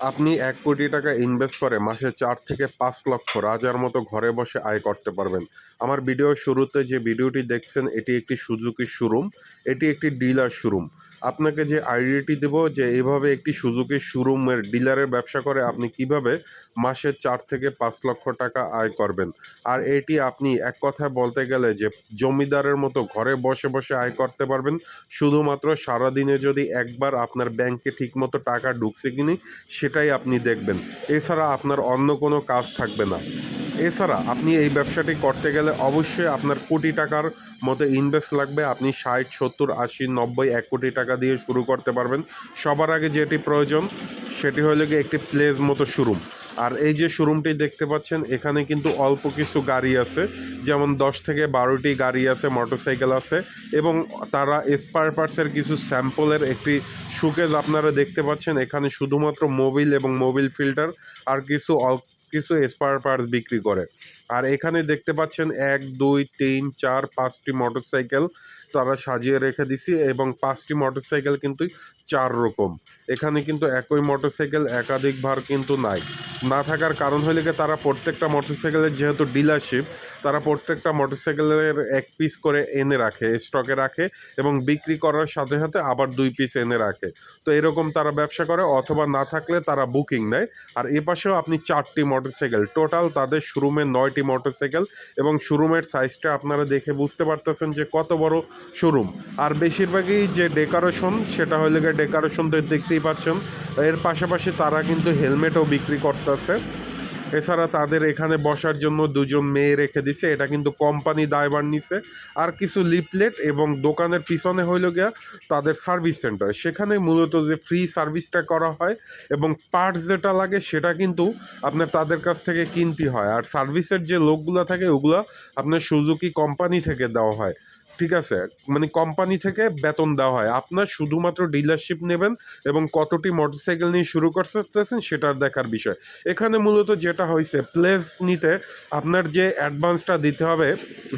আপনি এক কোটি টাকা ইনভেস্ট করে মাসে চার থেকে পাঁচ লক্ষ রাজার মতো ঘরে বসে আয় করতে পারবেন। আমার ভিডিও শুরুতে যে ভিডিওটি দেখছেন, এটি একটি সুজুকি শোরুম এটি একটি ডিলার শোরুম আপনাকে যে আইডিয়াটি দেব, যে এভাবে একটি সুজুকি শোরুমের ডিলারের ব্যবসা করে আপনি কীভাবে মাসে চার থেকে পাঁচ লক্ষ টাকা আয় করবেন? আর এটি আপনি এক কথায় বলতে গেলে যে জমিদারের মতো ঘরে বসে বসে আয় করতে পারবেন। শুধুমাত্র সারাদিনে যদি একবার আপনার ব্যাংকে ঠিকমতো টাকা ঢুকছে কিনি, সেটাই আপনি দেখবেন। এছাড়া আপনার অন্য কোনো কাজ থাকবে না। এছাড়া আপনি এই ব্যবসাটি করতে গেলে অবশ্যই আপনার কোটি টাকার মতো ইনভেস্ট লাগবে। আপনি ষাট, সত্তর, আশি, নব্বই, এক কোটি টাকা দিয়ে শুরু করতে পারবেন। সবার আগে যেটি প্রয়োজন, সেটি হলো গিয়ে একটি প্লেস মতো শোরুম আর এই যে শোরুমটি দেখতে পাচ্ছেন, এখানে কিন্তু অল্প কিছু গাড়ি আছে। যেমন দশ থেকে বারোটি গাড়ি আছে মোটরসাইকেল আছে। এবং তারা স্পার পার্টসের কিছু স্যাম্পলের একটি সুকেজ আপনারা দেখতে পাচ্ছেন। এখানে শুধুমাত্র মোবিল এবং মোবিল ফিল্টার আর কিছু অল্প কিছু স্পার পার্টস বিক্রি করে। আর এখানে দেখতে পাচ্ছেন এক, দুই, তিন, চার, পাঁচটি মোটরসাইকেল তারা সাজিয়ে রেখে দিছি এবং পাঁচটি মোটরসাইকেল কিন্তু চার রকম। এখানে কিন্তু একই মোটরসাইকেল একাধিক ভার কিন্তু নাই। না থাকার কারণ হলে গিয়ে তারা প্রত্যেকটা মোটরসাইকেলের যেহেতু ডিলারশিপ তারা প্রত্যেকটা মোটরসাইকেলের এক পিস করে এনে রাখে স্টকে রাখে এবং বিক্রি করার সাথে সাথে আবার দুই পিস এনে রাখে। তো এরকম তারা ব্যবসা করে অথবা না থাকলে তারা বুকিং নেয়। আর এ পাশেও আপনি চারটি মোটরসাইকেল টোটাল তাদের শোরুমে নয়টি মোটরসাইকেল এবং শোরুমের সাইজটা আপনারা দেখে বুঝতে পারতেছেন যে কত বড় শোরুম আর বেশিরভাগই যে ডেকোরেশন সেটা হলে গিয়ে ডেকোরেশন তো দেখতেই পাচ্ছেন। এর পাশাপাশি তারা কিন্তু হেলমেটও বিক্রি করতেছে। এছাড়া তাদের এখানে বসার জন্য দুজন মেয়ে রেখে দিছে। এটা কিন্তু কোম্পানি দায়ভার নিছে। আর কিছু লিপলেট এবং দোকানের পিছনে হইল গিয়া তাদের সার্ভিস সেন্টার। সেখানে মূলত যে ফ্রি সার্ভিসটা করা হয় এবং পার্টস যেটা লাগে সেটা কিন্তু আপনার তাদের কাছ থেকে কিনতে হয়। আর সার্ভিসের যে লোকগুলো থাকে, ওগুলো আপনার সুজুকি কোম্পানি থেকে দেওয়া হয়। ঠিক আছে মানে কোম্পানি থেকে বেতন দেওয়া হয়। আপনার শুধুমাত্র ডিলারশিপ নেবেন এবং কতটি মোটরসাইকেল নিয়ে শুরু করতেছেন সেটার দেখার বিষয়। এখানে মূলত যেটা হয়েছে প্লেস নিতে আপনার যে অ্যাডভান্সটা দিতে হবে,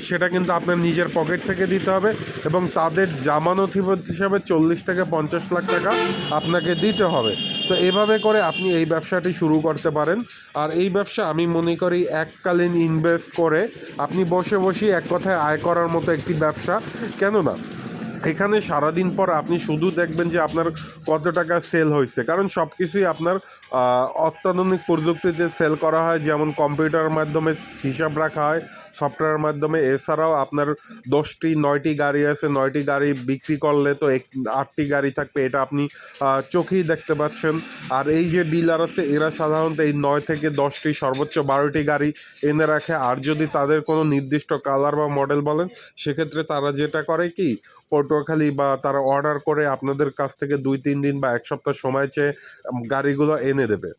সেটা কিন্তু আপনার নিজের পকেট থেকে দিতে হবে এবং তাদের জামানত হিসাবে চল্লিশ থেকে পঞ্চাশ লাখ টাকা আপনাকে দিতে হবে। তো এভাবে করে আপনি এই ব্যবসাটি শুরু করতে পারেন। আর এই ব্যবসা আমি মনে করি এককালীন ইনভেস্ট করে আপনি বসে বসে এক কথায় আয় করার মতো একটি ব্যবসা। কেননা, এখানে সারাদিন পর আপনি শুধু দেখবেন যে আপনার কত টাকা সেল হয়েছে কারণ সব কিছুই আপনার অত্যাধুনিক প্রযুক্তিতে সেল করা হয়। যেমন কম্পিউটারের মাধ্যমে হিসাব রাখা হয় সফটওয়্যারের মাধ্যমে। এছাড়াও আপনার দশটি, নয়টি গাড়ি আছে, নয়টি গাড়ি বিক্রি করলে তো এক, আটটি গাড়ি থাকবে, এটা আপনি চোখেই দেখতে পাচ্ছেন। আর এই যে ডিলার আছে, এরা সাধারণত এই নয় থেকে দশটি, সর্বোচ্চ বারোটি গাড়ি এনে রাখে। আর যদি তাদের কোনো নির্দিষ্ট কালার বা মডেল বলেন, সেক্ষেত্রে তারা যেটা করে কি, পটুয়াখালী বা তারা অর্ডার করে আপনাদের কাছ থেকে দুই, তিন দিন বা এক সপ্তাহ সময় চেয়ে গাড়িগুলো এনে দেবে।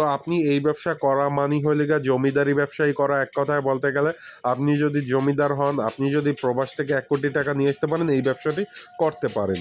তো আপনি এই ব্যবসা করা মানি হলে গা জমিদারি ব্যবসায়ী করা এক কথায় বলতে গেলে। আপনি যদি জমিদার হন, আপনি যদি প্রবাস থেকে এক কোটি টাকা নিয়ে আসতে পারেন, এই ব্যবসাটি করতে পারেন